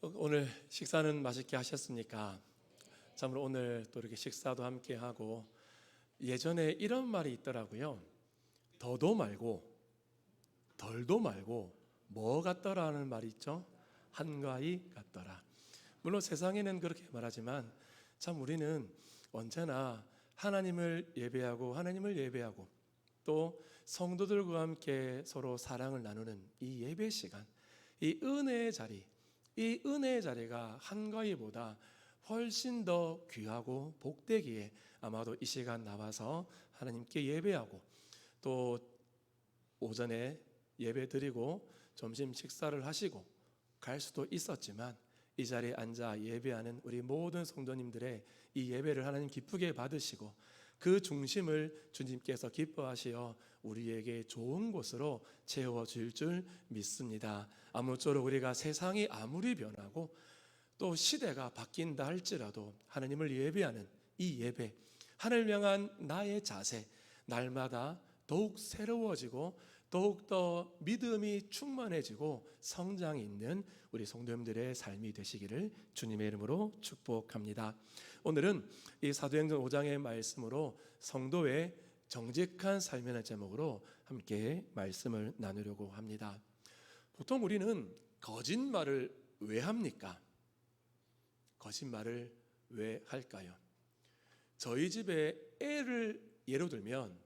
또 오늘 식사는 맛있게 하셨습니까? 참으로 오늘 또 이렇게 식사도 함께 하고 예전에 이런 말이 있더라고요. 더도 말고 덜도 말고 뭐 같더라는 말이 있죠. 한가위 같더라. 물론 세상에는 그렇게 말하지만 참 우리는 언제나 하나님을 예배하고 하나님을 예배하고 또 성도들과 함께 서로 사랑을 나누는 이 예배 시간, 이 은혜의 자리, 이 은혜의 자리가 한가위보다 훨씬 더 귀하고 복되기에 아마도 이 시간 나와서 하나님께 예배하고 또 오전에 예배 드리고 점심 식사를 하시고 갈 수도 있었지만 이 자리에 앉아 예배하는 우리 모든 성도님들의 이 예배를 하나님 기쁘게 받으시고 그 중심을 주님께서 기뻐하시어 우리에게 좋은 곳으로 채워 줄 줄 믿습니다. 아무쪼록 우리가 세상이 아무리 변하고 또 시대가 바뀐다 할지라도 하나님을 예배하는 이 예배, 하늘 향한 나의 자세, 날마다 더욱 새로워지고 더욱더 믿음이 충만해지고 성장이 있는 우리 성도님들의 삶이 되시기를 주님의 이름으로 축복합니다. 오늘은 이 사도행전 5장의 말씀으로 성도의 정직한 삶이라는 제목으로 함께 말씀을 나누려고 합니다. 보통 우리는 거짓말을 왜 합니까? 거짓말을 왜 할까요? 저희 집에 애를 예로 들면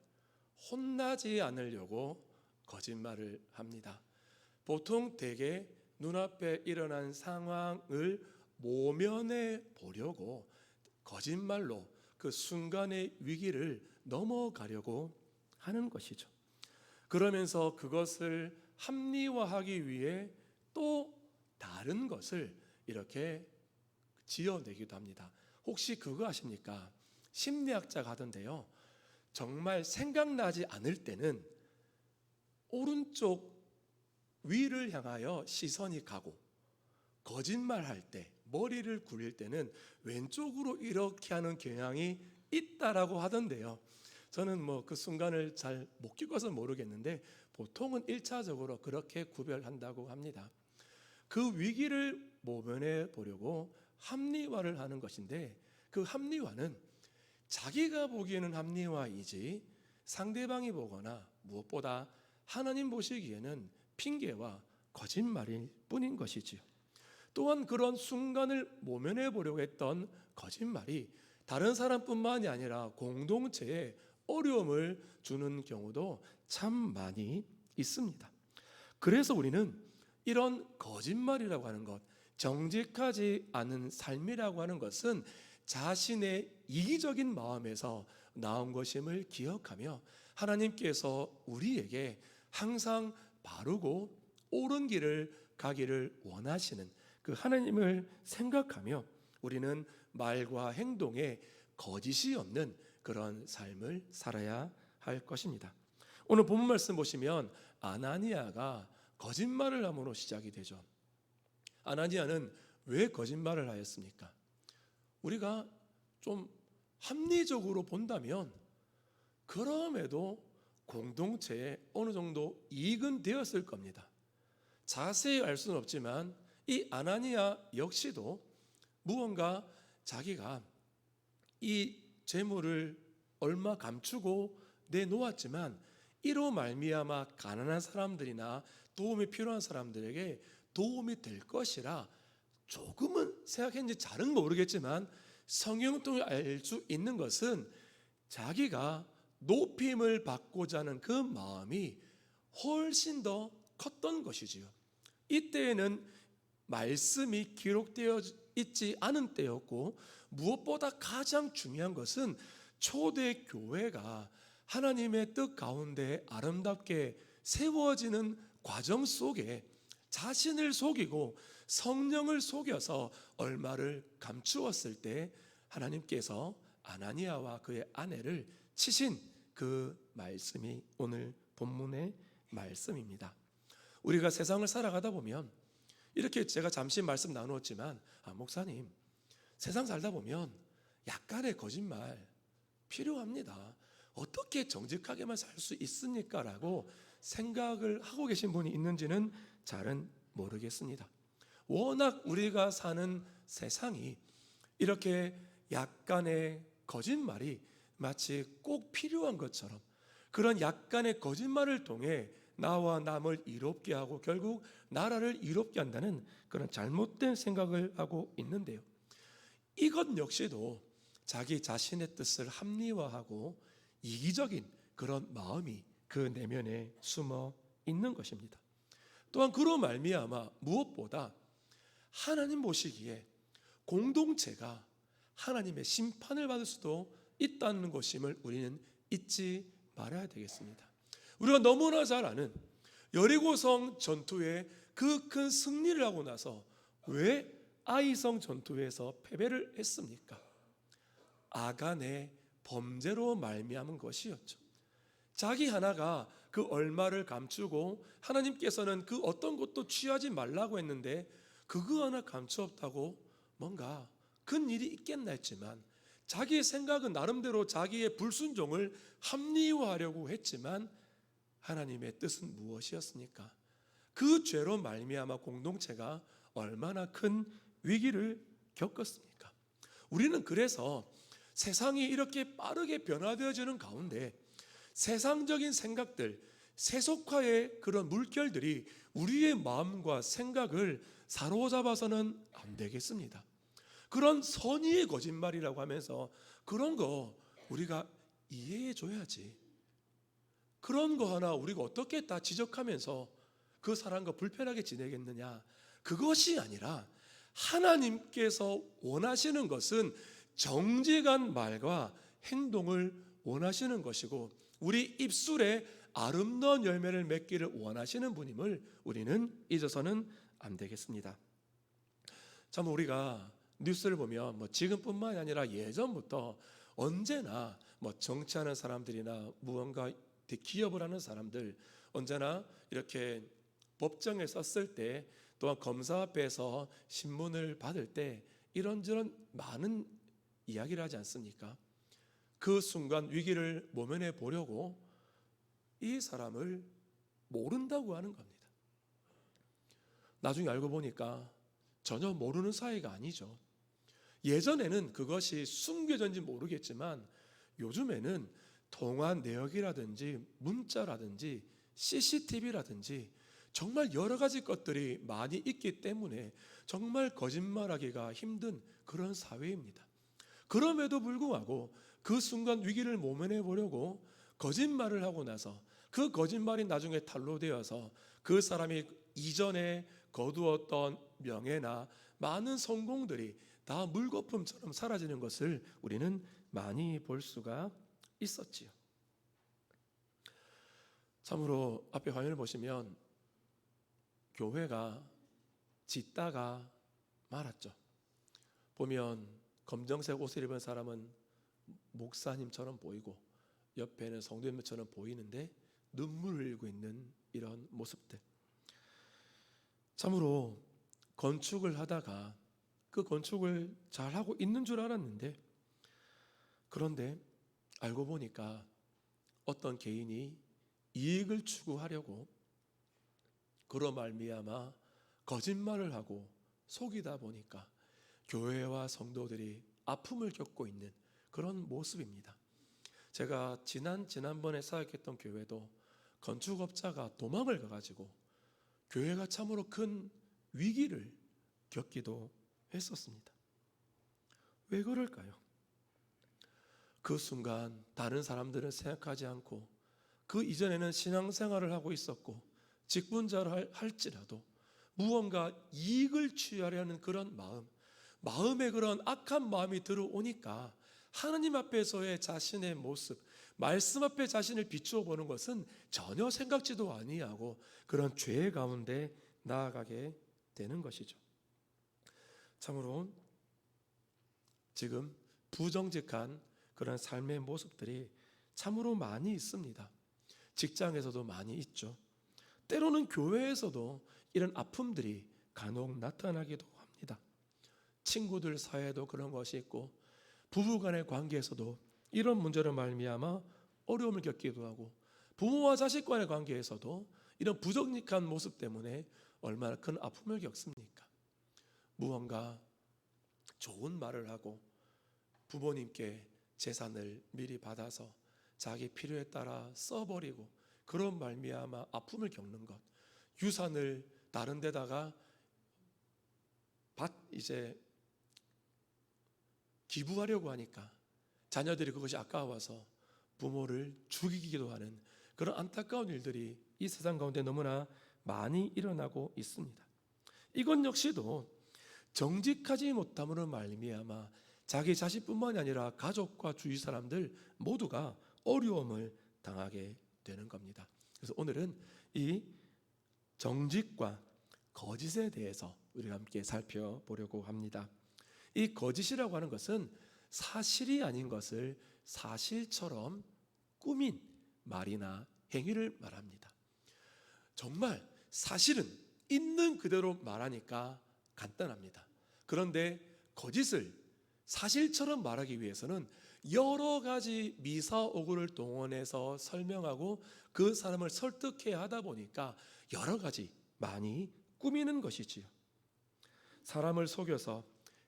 혼나지 않으려고 거짓말을 합니다. 보통 대개 눈앞에 일어난 상황을 모면해 보려고 거짓말로 그 순간의 위기를 넘어가려고 하는 것이죠. 그러면서 그것을 합리화하기 위해 또 다른 것을 이렇게 지어내기도 합니다. 혹시 그거 아십니까? 심리학자가 하던데요. 정말 생각나지 않을 때는 오른쪽 위를 향하여 시선이 가고 거짓말할 때 머리를 굴릴 때는 왼쪽으로 이렇게 하는 경향이 있다라고 하던데요. 저는 뭐 그 순간을 잘 못 겪어서 모르겠는데 보통은 일차적으로 그렇게 구별한다고 합니다. 그 위기를 모면해 보려고 합리화를 하는 것인데 그 합리화는 자기가 보기에는 합리화이지 상대방이 보거나 무엇보다 하나님 보시기에는 핑계와 거짓말일 뿐인 것이지요. 또한 그런 순간을 모면해 보려고 했던 거짓말이 다른 사람뿐만이 아니라 공동체에 어려움을 주는 경우도 참 많이 있습니다. 그래서 우리는 이런 거짓말이라고 하는 것, 정직하지 않은 삶이라고 하는 것은 자신의 이기적인 마음에서 나온 것임을 기억하며 하나님께서 우리에게 항상 바르고 옳은 길을 가기를 원하시는 그 하나님을 생각하며 우리는 말과 행동에 거짓이 없는 그런 삶을 살아야 할 것입니다. 오늘 본문 말씀 보시면 아나니아가 거짓말을 함으로 시작이 되죠. 아나니아는 왜 거짓말을 하였습니까? 우리가 좀 합리적으로 본다면 그럼에도 공동체에 어느 정도 이익은 되었을 겁니다. 자세히 알 수는 없지만 이 아나니아 역시도 무언가 자기가 이 재물을 얼마 감추고 내놓았지만 이로 말미암아 가난한 사람들이나 도움이 필요한 사람들에게 도움이 될 것이라 조금은 생각했는지 잘은 모르겠지만 성경 통해 알수 있는 것은 자기가 높임을 받고자 하는 그 마음이 훨씬 더 컸던 것이지요. 이때에는 말씀이 기록되어 있지 않은 때였고 무엇보다 가장 중요한 것은 초대 교회가 하나님의 뜻 가운데 아름답게 세워지는 과정 속에 자신을 속이고 성령을 속여서 얼마를 감추었을 때 하나님께서 아나니아와 그의 아내를 치신 그 말씀이 오늘 본문의 말씀입니다. 우리가 세상을 살아가다 보면 이렇게 제가 잠시 말씀 나누었지만 아, 목사님 세상 살다 보면 약간의 거짓말 필요합니다. 어떻게 정직하게만 살 수 있습니까? 라고 생각을 하고 계신 분이 있는지는 잘은 모르겠습니다. 워낙 우리가 사는 세상이 이렇게 약간의 거짓말이 마치 꼭 필요한 것처럼 그런 약간의 거짓말을 통해 나와 남을 이롭게 하고 결국 나라를 이롭게 한다는 그런 잘못된 생각을 하고 있는데요. 이것 역시도 자기 자신의 뜻을 합리화하고 이기적인 그런 마음이 그 내면에 숨어 있는 것입니다. 또한 그로 말미암아 무엇보다 하나님 보시기에 공동체가 하나님의 심판을 받을 수도 있다는 것임을 우리는 잊지 말아야 되겠습니다. 우리가 너무나 잘 아는 여리고성 전투에 그 큰 승리를 하고 나서 왜 아이성 전투에서 패배를 했습니까? 아간의 범죄로 말미암은 것이었죠. 자기 하나가 그 얼마를 감추고 하나님께서는 그 어떤 것도 취하지 말라고 했는데 그거 하나 감추었다고 뭔가 큰 일이 있겠나 했지만 자기의 생각은 나름대로 자기의 불순종을 합리화하려고 했지만 하나님의 뜻은 무엇이었습니까? 그 죄로 말미암아 공동체가 얼마나 큰 위기를 겪었습니까? 우리는 그래서 세상이 이렇게 빠르게 변화되어지는 가운데 세상적인 생각들, 세속화의 그런 물결들이 우리의 마음과 생각을 사로잡아서는 안 되겠습니다. 그런 선의의 거짓말이라고 하면서 그런 거 우리가 이해해 줘야지. 그런 거 하나 우리가 어떻게 다 지적하면서 그 사람과 불편하게 지내겠느냐. 그것이 아니라 하나님께서 원하시는 것은 정직한 말과 행동을 원하시는 것이고 우리 입술에 아름다운 열매를 맺기를 원하시는 분임을 우리는 잊어서는 안 되겠습니다. 참 우리가 뉴스를 보면 뭐 지금뿐만이 아니라 예전부터 언제나 뭐 정치하는 사람들이나 무언가 기업을 하는 사람들 언제나 이렇게 법정에 썼을 때 또한 검사 앞에서 신문을 받을 때 이런저런 많은 이야기를 하지 않습니까? 그 순간 위기를 모면해 보려고 이 사람을 모른다고 하는 겁니다. 나중에 알고 보니까 전혀 모르는 사이가 아니죠. 예전에는 그것이 숨겨졌는지 모르겠지만 요즘에는 통화 내역이라든지 문자라든지 CCTV라든지 정말 여러 가지 것들이 많이 있기 때문에 정말 거짓말하기가 힘든 그런 사회입니다. 그럼에도 불구하고 그 순간 위기를 모면해 보려고 거짓말을 하고 나서 그 거짓말이 나중에 탄로되어서 그 사람이 이전에 거두었던 명예나 많은 성공들이 다 물거품처럼 사라지는 것을 우리는 많이 볼 수가 있었지요. 참으로 앞에 화면을 보시면 교회가 짓다가 말았죠. 보면 검정색 옷을 입은 사람은 목사님처럼 보이고 옆에는 성도님처럼 보이는데 눈물을 흘리고 있는 이런 모습들. 참으로 건축을 하다가 그 건축을 잘 하고 있는 줄 알았는데 그런데 알고 보니까 어떤 개인이 이익을 추구하려고 그로 말미암아 거짓말을 하고 속이다 보니까 교회와 성도들이 아픔을 겪고 있는 그런 모습입니다. 제가 지난 지난번에 사역했던 교회도 건축업자가 도망을 가가지고 교회가 참으로 큰 위기를 겪기도 했었습니다. 왜 그럴까요? 그 순간 다른 사람들은 생각하지 않고 그 이전에는 신앙생활을 하고 있었고 직분자를 할지라도 무언가 이익을 취하려는 그런 마음, 마음에 그런 악한 마음이 들어오니까 하나님 앞에서의 자신의 모습, 말씀 앞에 자신을 비추어 보는 것은 전혀 생각지도 아니하고 그런 죄 가운데 나아가게 되는 것이죠. 참으로 지금 부정직한 그런 삶의 모습들이 참으로 많이 있습니다. 직장에서도 많이 있죠. 때로는 교회에서도 이런 아픔들이 간혹 나타나기도 합니다. 친구들 사이에도 그런 것이 있고 부부 간의 관계에서도 이런 문제로 말미암아 어려움을 겪기도 하고 부모와 자식 간의 관계에서도 이런 부정직한 모습 때문에 얼마나 큰 아픔을 겪습니까? 무언가 좋은 말을 하고 부모님께 재산을 미리 받아서 자기 필요에 따라 써버리고 그런 말미암아 아픔을 겪는 것 유산을 다른 데다가 밭 이제 기부하려고 하니까 자녀들이 그것이 아까워서 부모를 죽이기도 하는 그런 안타까운 일들이 이 세상 가운데 너무나 많이 일어나고 있습니다. 이것 역시도 정직하지 못함으로 말미암아 자기 자식뿐만이 아니라 가족과 주위 사람들 모두가 어려움을 당하게 되는 겁니다. 그래서 오늘은 이 정직과 거짓에 대해서 우리가 함께 살펴보려고 합니다. 이 거짓이라고 하는 것은 사실이 아닌 것을 사실처럼 꾸민 말이나 행위를 말합니다. 정말 사실은 있는 그대로 말하니까 간단합니다. 그런데 거짓을 사실처럼 말하기 위해서는 여러 가지 미사오구를 동원해서 설명하고 그 사람을 설득해야 하다 보니까 여러 가지 많이 꾸미는 것이지요. 사람을 속여서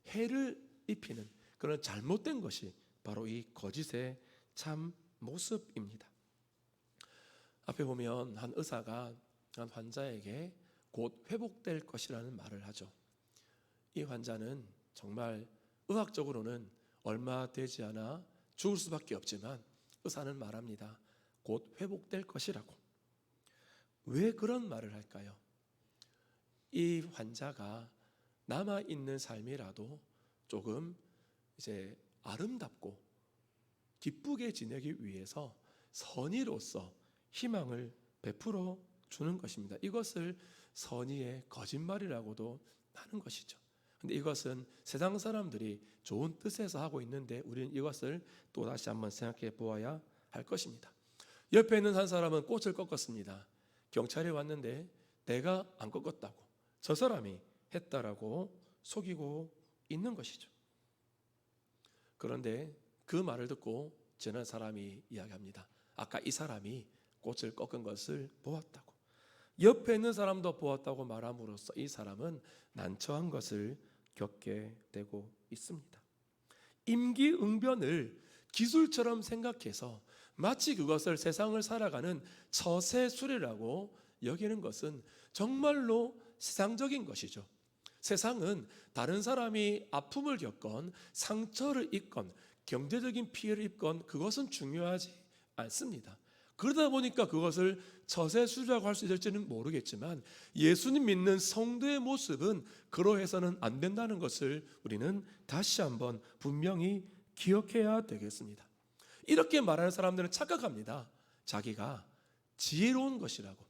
해를 입히는 그런 잘못된 것이 바로 이 거짓의 참 모습입니다. 앞에 보면 한 의사가 한 환자에게 곧 회복될 것이라는 말을 하죠. 이 환자는 정말 의학적으로는 얼마 되지 않아 죽을 수밖에 없지만 의사는 말합니다. 곧 회복될 것이라고. 왜 그런 말을 할까요? 이 환자가 남아 있는 삶이라도 조금 이제 아름답고 기쁘게 지내기 위해서 선의로서 희망을 베풀어 주는 것입니다. 이것을 선의의 거짓말이라고도 하는 것이죠. 근데 이것은 세상 사람들이 좋은 뜻에서 하고 있는데 우리는 이것을 또 다시 한번 생각해 보아야 할 것입니다. 옆에 있는 한 사람은 꽃을 꺾었습니다. 경찰이 왔는데 내가 안 꺾었다고 저 사람이 했다라고 속이고 있는 것이죠. 그런데 그 말을 듣고 저는 사람이 이야기합니다. 아까 이 사람이 꽃을 꺾은 것을 보았다고. 옆에 있는 사람도 보았다고 말함으로써 이 사람은 난처한 것을 겪게 되고 있습니다. 임기응변을 기술처럼 생각해서 마치 그것을 세상을 살아가는 처세술이라고 여기는 것은 정말로 세상적인 것이죠. 세상은 다른 사람이 아픔을 겪건 상처를 입건 경제적인 피해를 입건 그것은 중요하지 않습니다. 그러다 보니까 그것을 처세술이라고 할 수 있을지는 모르겠지만 예수님 믿는 성도의 모습은 그러해서는 안 된다는 것을 우리는 다시 한번 분명히 기억해야 되겠습니다. 이렇게 말하는 사람들은 착각합니다. 자기가 지혜로운 것이라고.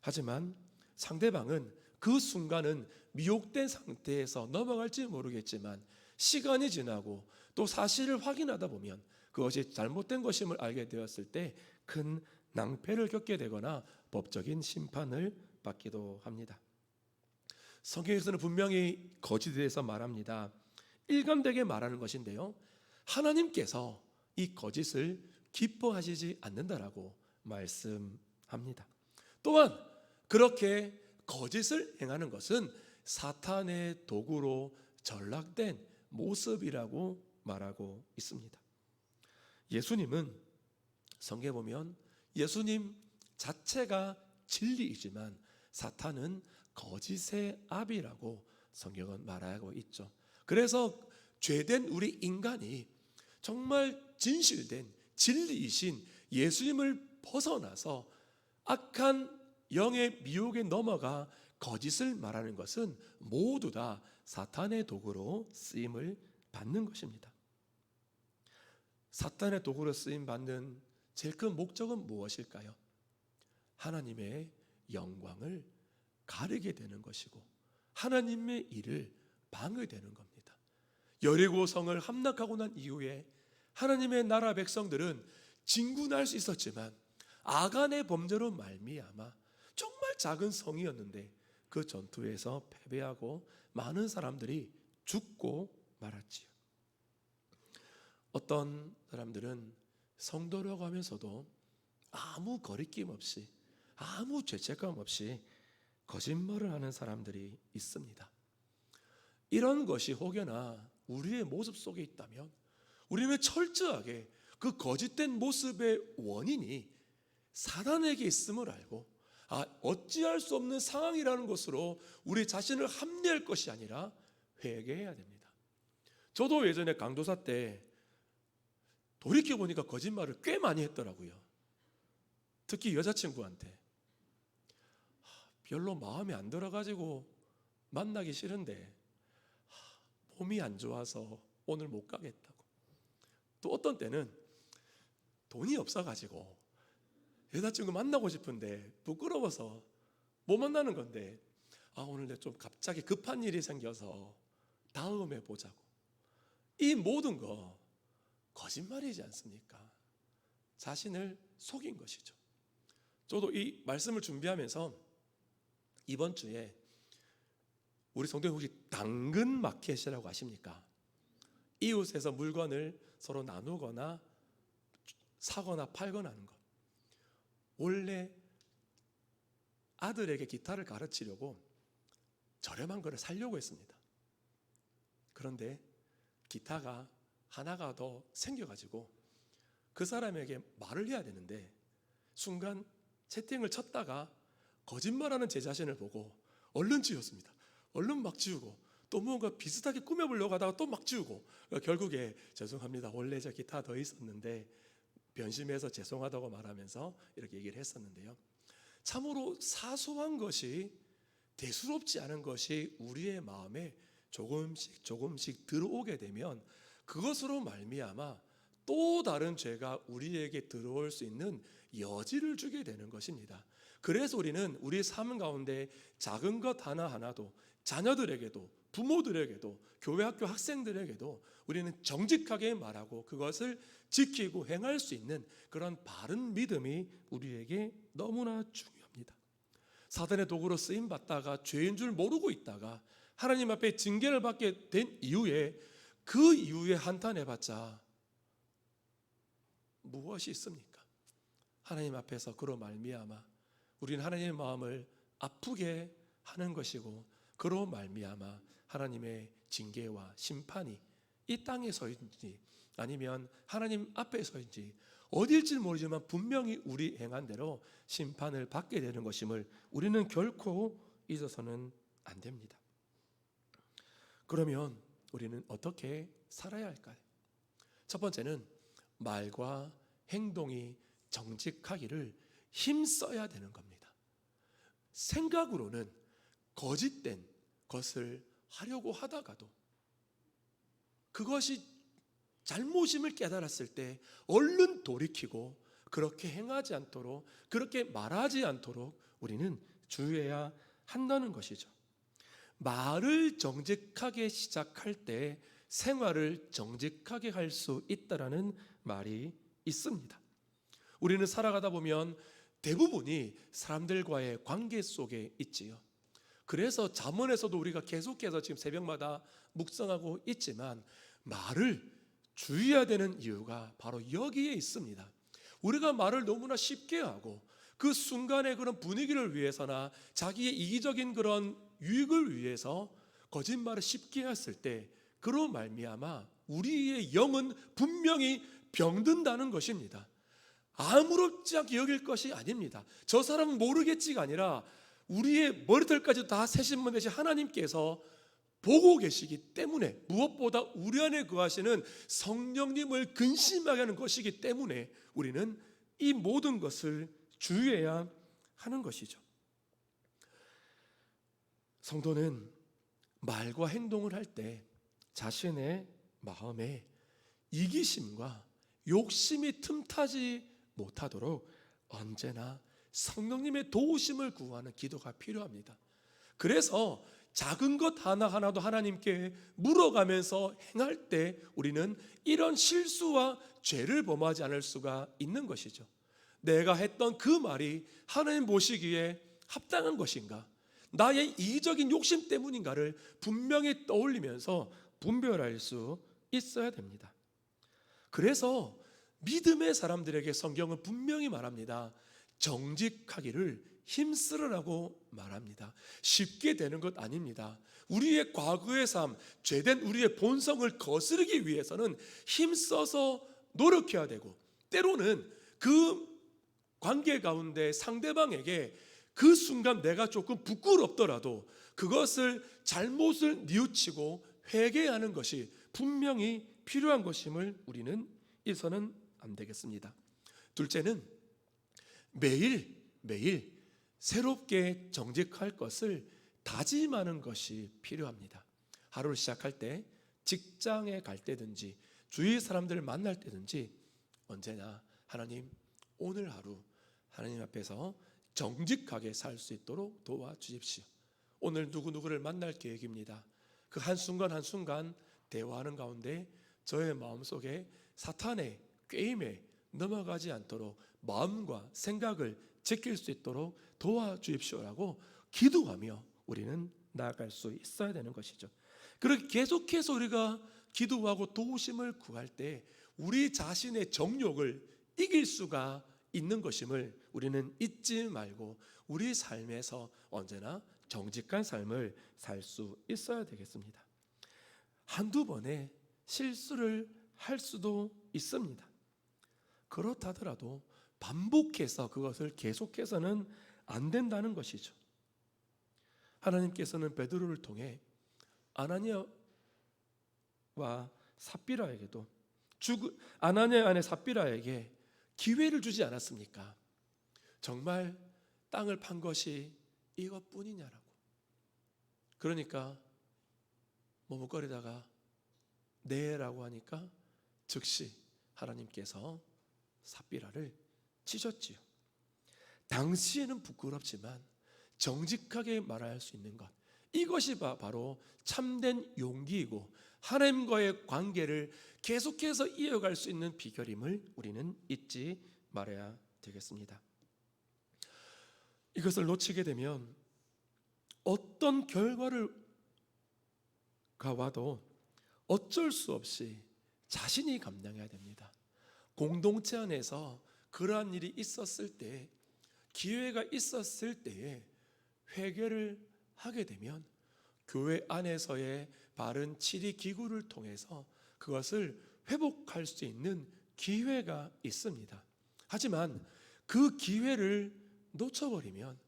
하지만 상대방은 그 순간은 미혹된 상태에서 넘어갈지 모르겠지만 시간이 지나고 또 사실을 확인하다 보면 그것이 잘못된 것임을 알게 되었을 때 큰 낭패를 겪게 되거나 법적인 심판을 받기도 합니다. 성경에서는 분명히 거짓에 대해서 말합니다. 일관되게 말하는 것인데요. 하나님께서 이 거짓을 기뻐하시지 않는다라고 말씀합니다. 또한 그렇게 거짓을 행하는 것은 사탄의 도구로 전락된 모습이라고 말하고 있습니다. 예수님은 성경에 보면 예수님 자체가 진리이지만 사탄은 거짓의 압이라고 성경은 말하고 있죠. 그래서 죄된 우리 인간이 정말 진실된 진리이신 예수님을 벗어나서 악한 영의 미혹에 넘어가 거짓을 말하는 것은 모두 다 사탄의 도구로 쓰임을 받는 것입니다. 사탄의 도구로 쓰임 받는 제일 큰 목적은 무엇일까요? 하나님의 영광을 가리게 되는 것이고 하나님의 일을 방해되는 겁니다. 여리고 성을 함락하고 난 이후에 하나님의 나라 백성들은 진군할 수 있었지만 아간의 범죄로 말미암아 작은 성이었는데 그 전투에서 패배하고 많은 사람들이 죽고 말았지요. 어떤 사람들은 성도라고 하면서도 아무 거리낌 없이 아무 죄책감 없이 거짓말을 하는 사람들이 있습니다. 이런 것이 혹여나 우리의 모습 속에 있다면 우리는 철저하게 그 거짓된 모습의 원인이 사단에게 있음을 알고 아 어찌할 수 없는 상황이라는 것으로 우리 자신을 합리할 것이 아니라 회개해야 됩니다. 저도 예전에 강도사 때 돌이켜 보니까 거짓말을 꽤 많이 했더라고요. 특히 여자친구한테 하, 별로 마음에 안 들어가지고 만나기 싫은데 하, 몸이 안 좋아서 오늘 못 가겠다고. 또 어떤 때는 돈이 없어가지고 여자친구 만나고 싶은데 부끄러워서 못 만나는 건데 아 오늘 내 좀 갑자기 급한 일이 생겨서 다음에 보자고. 이 모든 거 거짓말이지 않습니까? 자신을 속인 것이죠. 저도 이 말씀을 준비하면서 이번 주에 우리 성도님 혹시 당근 마켓이라고 아십니까? 이웃에서 물건을 서로 나누거나 사거나 팔거나 하는 것. 원래 아들에게 기타를 가르치려고 저렴한 거를 살려고 했습니다. 그런데 기타가 하나가 더 생겨가지고 그 사람에게 말을 해야 되는데 순간 채팅을 쳤다가 거짓말하는 제 자신을 보고 얼른 지웠습니다. 얼른 막 지우고 또 뭔가 비슷하게 꾸며보려고 하다가 또 막 지우고 결국에 죄송합니다. 원래 저 기타 더 있었는데 변심해서 죄송하다고 말하면서 이렇게 얘기를 했었는데요. 참으로 사소한 것이 대수롭지 않은 것이 우리의 마음에 조금씩 조금씩 들어오게 되면 그것으로 말미암아 또 다른 죄가 우리에게 들어올 수 있는 여지를 주게 되는 것입니다. 그래서 우리는 우리 삶 가운데 작은 것 하나 하나도 자녀들에게도 부모들에게도 교회 학교 학생들에게도 우리는 정직하게 말하고 그것을 지키고 행할 수 있는 그런 바른 믿음이 우리에게 너무나 중요합니다. 사단의 도구로 쓰임 받다가 죄인 줄 모르고 있다가 하나님 앞에 징계를 받게 된 이후에 그 이후에 한탄해 봤자 무엇이 있습니까? 하나님 앞에서 그로 말미암아 우리는 하나님의 마음을 아프게 하는 것이고 그로 말미암아 하나님의 징계와 심판이 이 땅에서인지 아니면 하나님 앞에서인지 어딜지 모르지만 분명히 우리 행한 대로 심판을 받게 되는 것임을 우리는 결코 잊어서는 안 됩니다. 그러면 우리는 어떻게 살아야 할까요? 첫 번째는 말과 행동이 정직하기를 힘써야 되는 겁니다. 생각으로는 거짓된 것을 하려고 하다가도 그것이 잘못임을 깨달았을 때 얼른 돌이키고 그렇게 행하지 않도록 그렇게 말하지 않도록 우리는 주의해야 한다는 것이죠. 말을 정직하게 시작할 때 생활을 정직하게 할 수 있다라는 말이 있습니다. 우리는 살아가다 보면 대부분이 사람들과의 관계 속에 있지요. 그래서 잠언에서도 우리가 계속해서 지금 새벽마다 묵상하고 있지만 말을 주의해야 되는 이유가 바로 여기에 있습니다. 우리가 말을 너무나 쉽게 하고 그 순간의 그런 분위기를 위해서나 자기의 이기적인 그런 유익을 위해서 거짓말을 쉽게 했을 때 그로 말미암아 우리의 영은 분명히 병든다는 것입니다. 아무렇지 않게 여길 것이 아닙니다. 저 사람은 모르겠지가 아니라 우리의 머리털까지 다 세신 분 대신 하나님께서 보고 계시기 때문에 무엇보다 우리 안에 거하시는 성령님을 근심하게 하는 것이기 때문에 우리는 이 모든 것을 주의해야 하는 것이죠. 성도는 말과 행동을 할 때 자신의 마음에 이기심과 욕심이 틈타지 못하도록 언제나 성령님의 도우심을 구하는 기도가 필요합니다. 그래서 작은 것 하나하나도 하나님께 물어가면서 행할 때 우리는 이런 실수와 죄를 범하지 않을 수가 있는 것이죠. 내가 했던 그 말이 하나님 보시기에 합당한 것인가? 나의 이기적인 욕심 때문인가를 분명히 떠올리면서 분별할 수 있어야 됩니다. 그래서 믿음의 사람들에게 성경은 분명히 말합니다. 정직하기를 힘쓰라라고 말합니다. 쉽게 되는 것 아닙니다. 우리의 과거의 삶, 죄된 우리의 본성을 거스르기 위해서는 힘써서 노력해야 되고 때로는 그 관계 가운데 상대방에게 그 순간 내가 조금 부끄럽더라도 그것을 잘못을 뉘우치고 회개하는 것이 분명히 필요한 것임을 우리는 잊어서는 안 되겠습니다. 둘째는 매일 매일 새롭게 정직할 것을 다짐하는 것이 필요합니다. 하루를 시작할 때 직장에 갈 때든지 주위 사람들을 만날 때든지 언제나 하나님 오늘 하루 하나님 앞에서 정직하게 살 수 있도록 도와주십시오. 오늘 누구 누구를 만날 계획입니다. 그 한순간 한순간 대화하는 가운데 저의 마음속에 사탄의 꾀임에 넘어가지 않도록 마음과 생각을 지킬 수 있도록 도와주십시오라고 기도하며 우리는 나아갈 수 있어야 되는 것이죠. 그렇게 계속해서 우리가 기도하고 도우심을 구할 때 우리 자신의 정욕을 이길 수가 있는 것임을 우리는 잊지 말고 우리 삶에서 언제나 정직한 삶을 살 수 있어야 되겠습니다. 한두 번의 실수를 할 수도 있습니다. 그렇다더라도 반복해서 그것을 계속해서는 안 된다는 것이죠. 하나님께서는 베드로를 통해 아나니아와 삽비라에게도 죽 아나니아 안에 삽비라에게 기회를 주지 않았습니까? 정말 땅을 판 것이 이것뿐이냐라고. 그러니까 머뭇거리다가 네라고 하니까 즉시 하나님께서 삽비라를 치셨지요. 당시에는 부끄럽지만 정직하게 말할 수 있는 것. 이것이 바- 바로 참된 용기이고 하나님과의 관계를 계속해서 이어갈 수 있는 비결임을 우리는 잊지 말아야 되겠습니다. 이것을 놓치게 되면 어떤 결과를 가와도 어쩔 수 없이 자신이 감당해야 됩니다. 공동체 안에서 그러한 일이 있었을 때 기회가 있었을 때에 회개를 하게 되면 교회 안에서의 바른 치리 기구를 통해서 그것을 회복할 수 있는 기회가 있습니다. 하지만 그 기회를 놓쳐버리면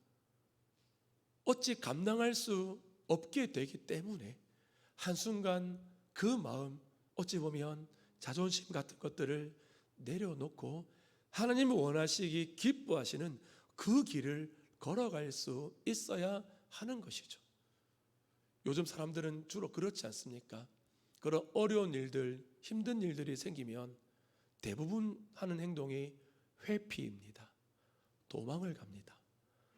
어찌 감당할 수 없게 되기 때문에 한순간 그 마음 어찌 보면 자존심 같은 것들을 내려놓고 하나님이 원하시기 기뻐하시는 그 길을 걸어갈 수 있어야 하는 것이죠. 요즘 사람들은 주로 그렇지 않습니까? 그런 어려운 일들, 힘든 일들이 생기면 대부분 하는 행동이 회피입니다. 도망을 갑니다.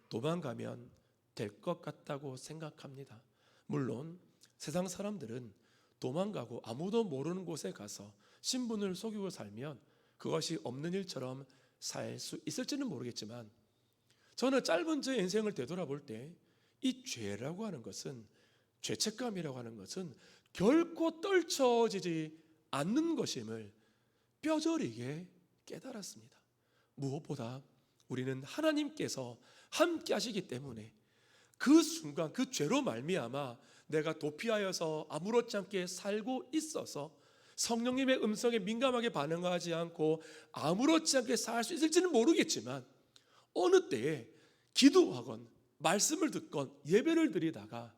도망가면 될 것 같다고 생각합니다. 물론 세상 사람들은 도망가고 아무도 모르는 곳에 가서 신분을 속이고 살면 그것이 없는 일처럼 살 수 있을지는 모르겠지만 저는 짧은 제 인생을 되돌아볼 때 이 죄라고 하는 것은 죄책감이라고 하는 것은 결코 떨쳐지지 않는 것임을 뼈저리게 깨달았습니다. 무엇보다 우리는 하나님께서 함께 하시기 때문에 그 순간 그 죄로 말미암아 내가 도피하여서 아무렇지 않게 살고 있어서 성령님의 음성에 민감하게 반응하지 않고 아무렇지 않게 살 수 있을지는 모르겠지만 어느 때에 기도하건 말씀을 듣건 예배를 드리다가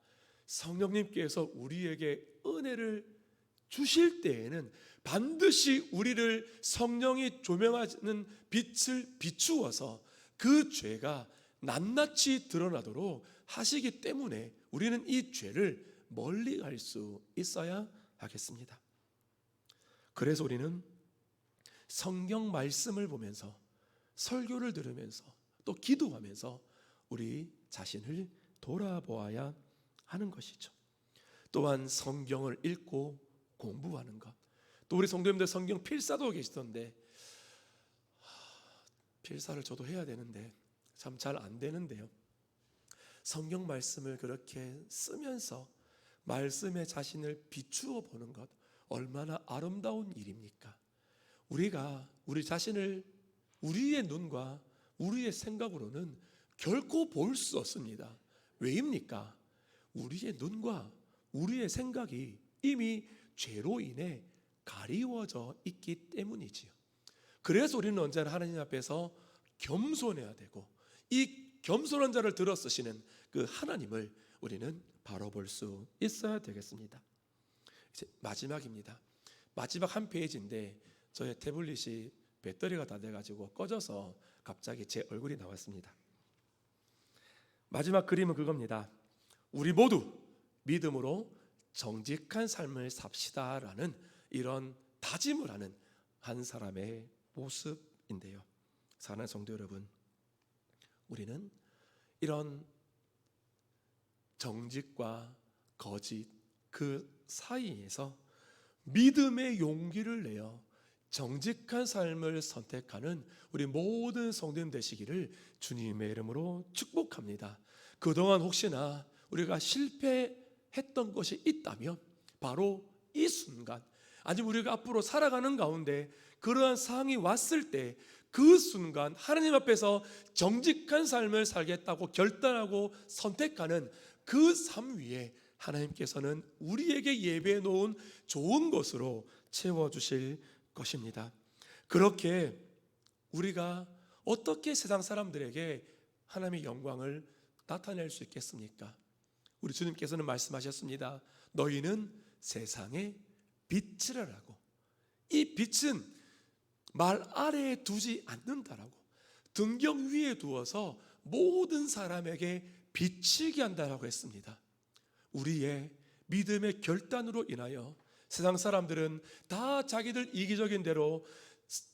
성령님께서 우리에게 은혜를 주실 때에는 반드시 우리를 성령이 조명하는 빛을 비추어서 그 죄가 낱낱이 드러나도록 하시기 때문에 우리는 이 죄를 멀리 갈 수 있어야 하겠습니다. 그래서 우리는 성경 말씀을 보면서 설교를 들으면서 또 기도하면서 우리 자신을 돌아보아야 하는 것이죠. 또한 성경을 읽고 공부하는 것. 또 우리 성도님들 성경 필사도 계시던데 하, 필사를 저도 해야 되는데 참 잘 안 되는데요. 성경 말씀을 그렇게 쓰면서 말씀에 자신을 비추어 보는 것 얼마나 아름다운 일입니까? 우리가 우리 자신을 우리의 눈과 우리의 생각으로는 결코 볼 수 없습니다. 왜입니까? 우리의 눈과 우리의 생각이 이미 죄로 인해 가리워져 있기 때문이지요. 그래서 우리는 언제나 하나님 앞에서 겸손해야 되고 이 겸손한 자를 들어 쓰시는 그 하나님을 우리는 바로 볼 수 있어야 되겠습니다. 이제 마지막입니다. 마지막 한 페이지인데 저의 태블릿이 배터리가 다 돼가지고 꺼져서 갑자기 제 얼굴이 나왔습니다. 마지막 그림은 그겁니다. 우리 모두 믿음으로 정직한 삶을 삽시다라는 이런 다짐을 하는 한 사람의 모습인데요. 사랑하는 성도 여러분, 우리는 이런 정직과 거짓 그 사이에서 믿음의 용기를 내어 정직한 삶을 선택하는 우리 모든 성도님 되시기를 주님의 이름으로 축복합니다. 그동안 혹시나 우리가 실패했던 것이 있다면 바로 이 순간 아니면 우리가 앞으로 살아가는 가운데 그러한 상황이 왔을 때 그 순간 하나님 앞에서 정직한 삶을 살겠다고 결단하고 선택하는 그 삶 위에 하나님께서는 우리에게 예배해 놓은 좋은 것으로 채워 주실 것입니다. 그렇게 우리가 어떻게 세상 사람들에게 하나님의 영광을 나타낼 수 있겠습니까? 우리 주님께서는 말씀하셨습니다. 너희는 세상의 빛이라라고. 이 빛은 말 아래에 두지 않는다라고. 등경 위에 두어서 모든 사람에게 비치게 한다라고 했습니다. 우리의 믿음의 결단으로 인하여 세상 사람들은 다 자기들 이기적인 대로 스-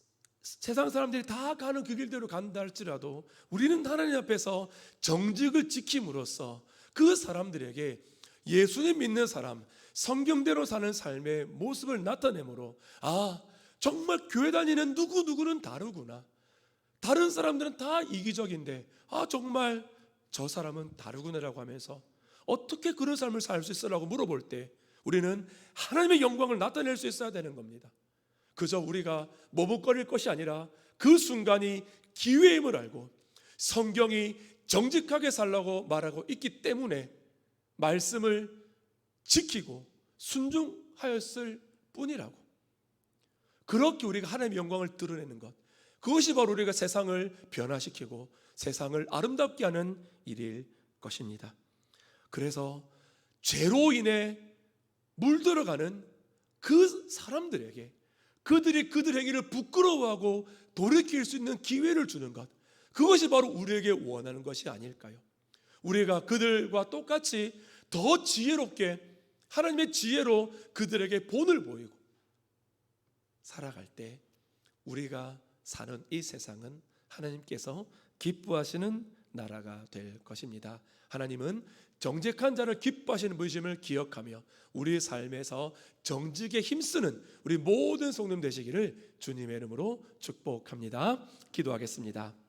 세상 사람들이 다 가는 그 길대로 간다 할지라도 우리는 하나님 앞에서 정직을 지킴으로써 그 사람들에게 예수님 믿는 사람, 성경대로 사는 삶의 모습을 나타내므로 아, 정말 교회 다니는 누구누구는 다르구나. 다른 사람들은 다 이기적인데 아, 정말 저 사람은 다르구나라고 하면서 어떻게 그런 삶을 살 수 있어라고 물어볼 때 우리는 하나님의 영광을 나타낼 수 있어야 되는 겁니다. 그저 우리가 머뭇거릴 것이 아니라 그 순간이 기회임을 알고 성경이 정직하게 살라고 말하고 있기 때문에 말씀을 지키고 순종하였을 뿐이라고. 그렇게 우리가 하나님의 영광을 드러내는 것. 그것이 바로 우리가 세상을 변화시키고 세상을 아름답게 하는 일일 것입니다. 그래서 죄로 인해 물들어가는 그 사람들에게 그들이 그들 행위를 부끄러워하고 돌이킬 수 있는 기회를 주는 것. 그것이 바로 우리에게 원하는 것이 아닐까요? 우리가 그들과 똑같이 더 지혜롭게 하나님의 지혜로 그들에게 본을 보이고 살아갈 때 우리가 사는 이 세상은 하나님께서 기뻐하시는 나라가 될 것입니다. 하나님은 정직한 자를 기뻐하시는 분심을 기억하며 우리 삶에서 정직에 힘쓰는 우리 모든 성님 되시기를 주님의 이름으로 축복합니다. 기도하겠습니다.